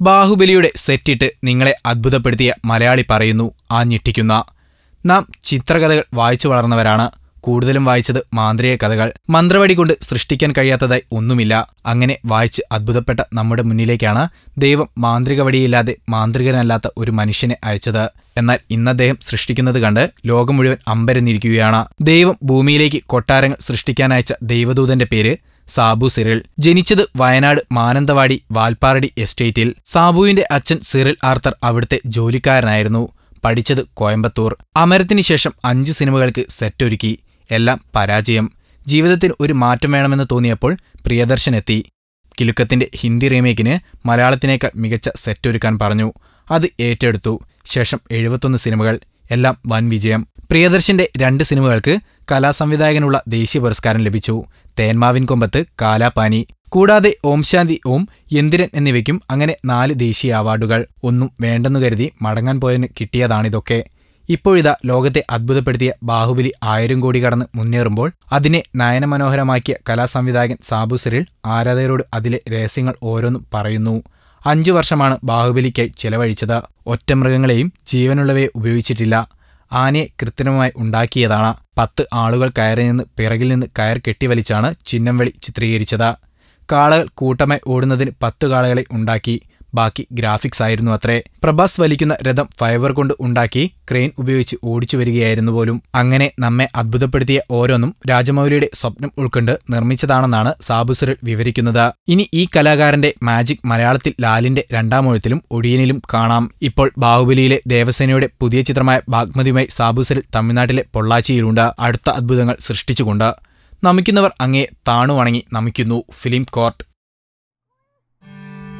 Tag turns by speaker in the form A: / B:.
A: ബാഹുബലിയുടെ സെറ്റിട്ട് നിങ്ങളെ അത്ഭുതപ്പെടുത്തിയ മലയാളി പറയുന്നു ആ ഞെട്ടിക്കുന്ന. നാം ചിത്രകഥകൾ വായിച്ചു വളർന്നവരാണ്. കൂടുതലും വായിച്ചത് മാന്ത്രിക കഥകൾ. മന്ത്രവടി കൊണ്ട് സൃഷ്ടിക്കാൻ കഴിയാത്തതായി ഒന്നുമില്ല. അങ്ങനെ വായിച്ച് അത്ഭുതപ്പെട്ട നമ്മുടെ മുന്നിലേക്കാണ് ദൈവം മാന്ത്രിക വടിയില്ലാതെ മാന്ത്രികനല്ലാത്ത ഒരു മനുഷ്യനെ അയച്ചത്. എന്നാൽ ഇന്ന് അദ്ദേഹം സൃഷ്ടിക്കുന്നത് കണ്ട് ലോകം മുഴുവൻ അമ്പരന്നിരിക്കുകയാണ്. ദൈവം ഭൂമിയിലേക്ക് കൊട്ടാരങ്ങൾ സൃഷ്ടിക്കാനയച്ച ദൈവദൂതന്റെ പേര് സാബു സിറിൽ ജനിച്ചത് വയനാട് മാനന്തവാടി വാൽപ്പാറടി എസ്റ്റേറ്റിൽ. സാബുവിന്റെ അച്ഛൻ സിറിൽ ആർത്തർ അവിടുത്തെ ജോലിക്കാരനായിരുന്നു. പഠിച്ചത് കോയമ്പത്തൂർ. അമരത്തിനു ശേഷം അഞ്ച് സിനിമകൾക്ക് സെറ്റൊരുക്കി. എല്ലാം പരാജയം. ജീവിതത്തിൽ ഒരു മാറ്റം വേണമെന്ന് തോന്നിയപ്പോൾ പ്രിയദർശൻ എത്തി. കിലുക്കത്തിന്റെ ഹിന്ദി റീമേക്കിന് മലയാളത്തിനേക്കാൾ മികച്ച സെറ്റൊരുക്കാൻ പറഞ്ഞു. അത് ഏറ്റെടുത്തു. ശേഷം എഴുപത്തൊന്ന് സിനിമകൾ. എല്ലാം വൻ വിജയം. പ്രിയദർശന്റെ രണ്ട് സിനിമകൾക്ക് കലാസംവിധായകനുള്ള ദേശീയ പുരസ്കാരം ലഭിച്ചു. തേന്മാവിൻ കൊമ്പത്ത് കാലാപാനി. കൂടാതെ ഓം ശാന്തി ഓം എന്തിരൻ എന്നിവയ്ക്കും അങ്ങനെ നാല് ദേശീയ അവാർഡുകൾ. ഒന്നും വേണ്ടെന്നു കരുതി മടങ്ങാൻ പോയതിന് കിട്ടിയതാണിതൊക്കെ. ഇപ്പോഴിതാ ലോകത്തെ അത്ഭുതപ്പെടുത്തിയ ബാഹുബലി ആയിരം കോടി കടന്ന് മുന്നേറുമ്പോൾ അതിനെ നയനമനോഹരമാക്കിയ കലാസംവിധായകൻ സാബു സിറിൽ ആരാധകരോട് അതിലെ രഹസ്യങ്ങൾ ഓരോന്നും പറയുന്നു. അഞ്ചു വർഷമാണ് ബാഹുബലിക്കായി ചെലവഴിച്ചത്. ഒറ്റമൃഗങ്ങളെയും ജീവനുള്ളവയെ ഉപയോഗിച്ചിട്ടില്ല. ആനയെ കൃത്രിമമായി ഉണ്ടാക്കിയതാണ്. പത്ത് ആളുകൾ കയറി നിന്ന് പിറകിൽ നിന്ന് കയർ കെട്ടിവലിച്ചാണ് ചിഹ്നം ചിഹ്നംവെളി ചിത്രീകരിച്ചത്. കാളകൾ കൂട്ടമായി ഓടുന്നതിന് പത്ത് കാളകളെ ഉണ്ടാക്കി. ബാക്കി ഗ്രാഫിക്സ് ആയിരുന്നു അത്രേ. പ്രഭാസ് വലിക്കുന്ന രഥം ഫൈബർ കൊണ്ട് ഉണ്ടാക്കി ക്രെയിൻ ഉപയോഗിച്ച് ഓടിച്ചു വരികയായിരുന്നു പോലും. അങ്ങനെ നമ്മെ അത്ഭുതപ്പെടുത്തിയ ഓരോന്നും രാജമൗലിയുടെ സ്വപ്നം ഉൾക്കൊണ്ട് നിർമ്മിച്ചതാണെന്നാണ് സാബുസുരൽ വിവരിക്കുന്നത്. ഇനി ഈ കലാകാരന്റെ മാജിക് മലയാളത്തിൽ ലാലിന്റെ രണ്ടാമൂഴത്തിലും ഒടിയനിലും കാണാം. ഇപ്പോൾ ബാഹുബലിയിലെ ദേവസേനയുടെ പുതിയ ചിത്രമായ ബാഗ്മതിയുമായി സാബുസുരൽ തമിഴ്നാട്ടിലെ പൊള്ളാച്ചിയിലുണ്ട്. അടുത്ത അത്ഭുതങ്ങൾ സൃഷ്ടിച്ചുകൊണ്ട് നമിക്കുന്നവർ അങ്ങേ താണുവണങ്ങി നമിക്കുന്നു ഫിലിം കോർട്ട്.